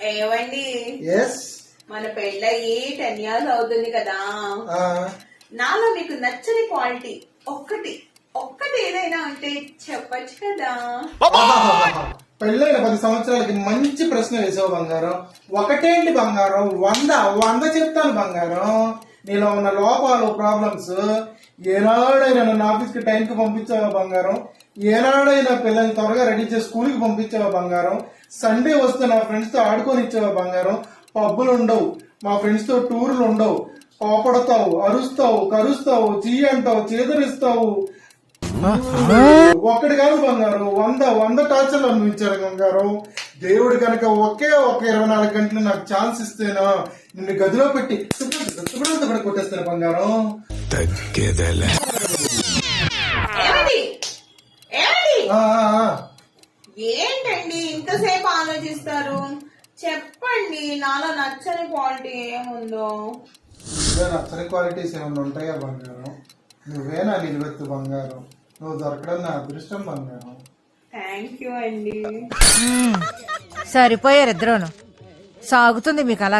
ఏవండి ఎస్ మన పెళ్ళయి టెన్ ఇయర్స్ అవుతుంది కదా. నాలో మీకు నచ్చని క్వాలిటీ ఒక్కటి ఒక్కటి ఏదైనా ఉంటే చెప్పొచ్చు కదా. పెళ్ళైన పది సంవత్సరాలకి మంచి ప్రశ్న వేసావు బంగారం. ఒకటేంటి బంగారం? వంద. వంద చెప్తాను బంగారం. నీలో ఉన్న లోపాలు ప్రాబ్లమ్స్ ఏనాడైనా నన్ను ఆఫీస్కి టైంకి పంపించావా బంగారం? ఏనాడైనా పిల్లల్ని త్వరగా రెడీ చేసి స్కూల్కి పంపించావా బంగారం? సండే వస్తే నా ఫ్రెండ్స్తో ఆడుకొని ఇచ్చావా బంగారం? పబ్బులు ఉండవు. మా ఫ్రెండ్స్తో టూర్లు ఉండవు. కోపడతావు అరుస్తావు కరుస్తావు చీ అంటావు చేదరిస్తావు. ఒక్కటి కాదు బంగారు. వంద వంద టార్చర్లు అనుభవించారు బంగారు. దేవుడు కనుక ఒకే ఒక ఇరవై నాలుగు గంటలు నాకు ఛాన్స్ ఇస్తేనా? నిన్ను గదిలో పెట్టి తుప్పుడు తుప్పుడు కొట్టేస్తాను బంగారం. ఏమండి? ఏమండి? ఆ, ఆ, ఆ. ఏంటండి ఇంతసేపు ఆలోచిస్తారు? చెప్పండి నాలో నచ్చని క్వాలిటీ ఏముందో? నచ్చని క్వాలిటీస్ ఏమైనా ఉంటాయా బంగారం? నువ్వే నా నిలువెత్తు బంగారం? నువ్వు దొరకడం నా అదృష్టం బంగారం. థ్యాంక్ యూ అండి. సరిపోయారు ఇద్దరును. సాగుతుంది మీకు అలా